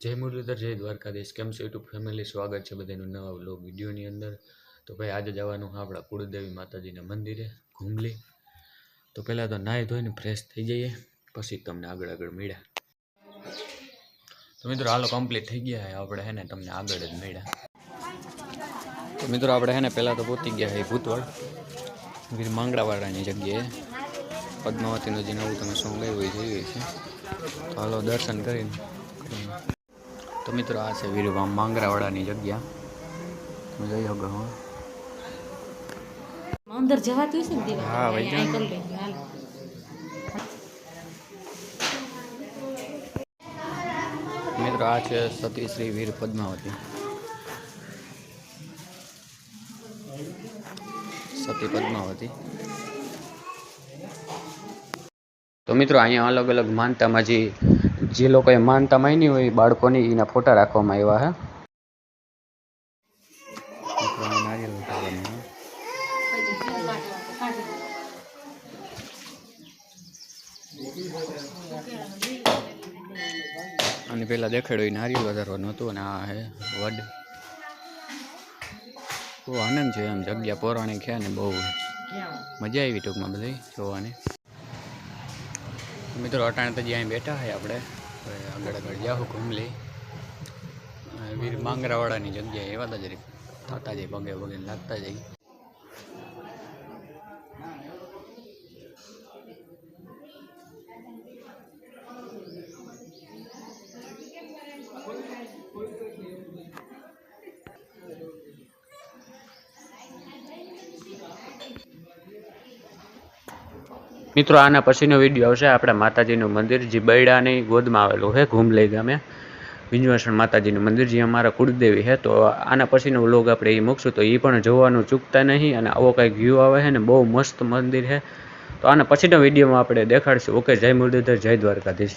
જય મુરલીધર, જય દ્વારકાધીશ. કેમ છે યુટ્યુબ ફેમિલી? સ્વાગત છે બધાનું નવા વ્લોગ વિડીયોની અંદર. તો ભાઈ, આજે જવાનું હા આપણા કુળદેવી માતાજીના મંદિરે ઘૂમલી તો પહેલાં તો નાહી ધોઈને ફ્રેશ થઈ જઈએ, પછી તમને આગળ આગળ મળ્યા. તો મિત્રો, હાલો કમ્પ્લીટ થઈ ગયા આપણે હે ને તમને આગળ જ મળ્યા. તો મિત્રો, આપણે હે ને પહેલાં તો પહોંચી ગયા છે ભૂતવળ. વીર માંગડાવાળાની જગ્યાએ. પદ્માવતીનું જે નવું તમે સોંગ આવ્યું એ જોઈએ છે. તો હાલો દર્શન કરીને. તો મિત્રો આ છે વીર માંગરાવાળાની જગ્યા. તમે જઈ શકો હા. અંદર જવાતું હશે ને હા, ભાઈ, હાલો. મિત્રો આ છે સતી શ્રી વીર પદ્માવતી. સતી પદ્માવતી. તો મિત્રો અહીંયા અલગ અલગ માનતામાં જે જે લોકોએ માનતા માની હોય બાળકોની એના ફોટા રાખવામાં આવ્યા છે. અને પેલા દેખાડ્યું એ નારિયેળ વધારવાનું હતું અને આ હે વડ. બહુ આનંદ છે એમ, જગ્યા પૌરાણિક છે ને બહુ. મજા આવી ટૂંકમાં બધી જોવાની. મિત્રો, અટાણે તો જ્યાં બેઠા હોય આપણે. આગળ આગળ જાહું ઘૂમલી. વીર માંગરાવાળાની જગ્યાએ એવા જ રીતે થતા જાય પગે પગે લાગતા જાય. મિત્રો, આના પછીનો વીડિયો આવશે આપણા માતાજીનું મંદિર, જે બૈડાની ગોદમાં આવેલું છે ઘૂમલઈ ગામે. વિંજવાસણ માતાજીનું મંદિર, જે અમારા કુળદેવી છે. તો આના પછીનો વ્લોગ આપણે એ મૂકશું, તો એ પણ જોવાનું ચૂકતા નહીં અને આવો કંઈક વ્યૂ આવે છે ને, બહુ મસ્ત મંદિર છે. તો આના પછીના વિડીયોમાં આપણે દેખાડશું. ઓકે, જય મુરલીધર, જય દ્વારકાધીશ.